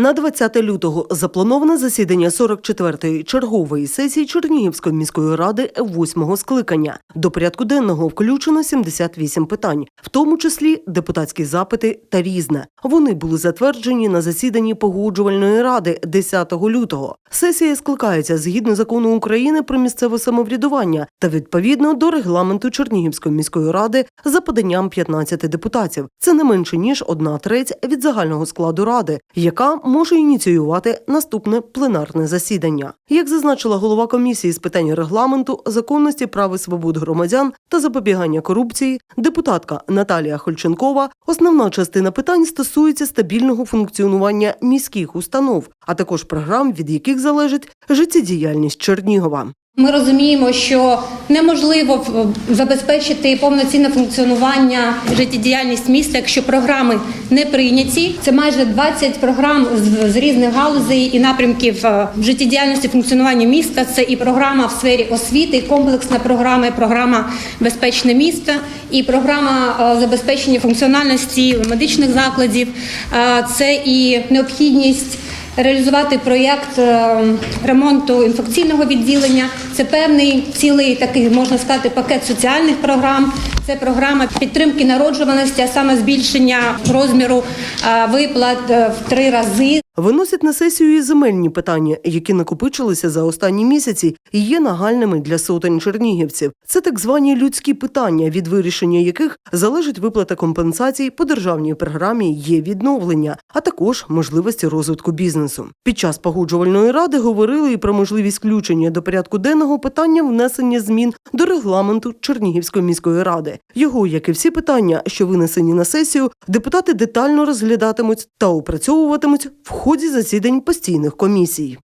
На 20 лютого заплановане засідання 44-ї чергової сесії Чернігівської міської ради 8-го скликання. До порядку денного включено 78 питань, в тому числі депутатські запити та різне. Вони були затверджені на засіданні погоджувальної ради 10 лютого. Сесія скликається згідно закону України про місцеве самоврядування та відповідно до регламенту Чернігівської міської ради за поданням 15 депутатів. Це не менше ніж одна треть від загального складу ради, яка може ініціювати наступне пленарне засідання. Як зазначила голова комісії з питань регламенту, законності прав і свобод громадян та запобігання корупції, депутатка Наталія Хольченкова, основна частина питань стосується стабільного функціонування міських установ, а також програм, від яких залежить життєдіяльність Чернігова. Ми розуміємо, що неможливо забезпечити повноцінне функціонування життєдіяльність міста, якщо програми не прийняті. Це майже 20 програм з, різних галузей і напрямків е, життєдіяльності функціонування міста. Це і програма в сфері освіти, і комплексна програма, і програма Безпечне місто, і програма е, забезпечення функціональності медичних закладів. Е, Це і необхідність реалізувати проєкт е, ремонту інфекційного відділення. Це певний цілий такий, можна сказати, пакет соціальних програм. Це програма підтримки народжуваності, а саме збільшення розміру е, виплат е, в три рази. Виносять на сесію і земельні питання, які накопичилися за останні місяці і є нагальними для сотень чернігівців. Це так звані людські питання, від вирішення яких залежить виплата компенсацій по державній програмі є відновлення, а також можливості розвитку бізнесу. Під час погоджувальної ради говорили і про можливість включення до порядку денного питання внесення змін до регламенту Чернігівської міської ради. Його, як і всі питання, що винесені на сесію, депутати детально розглядатимуть та опрацьовуватимуть в ході засідань постійних комісій.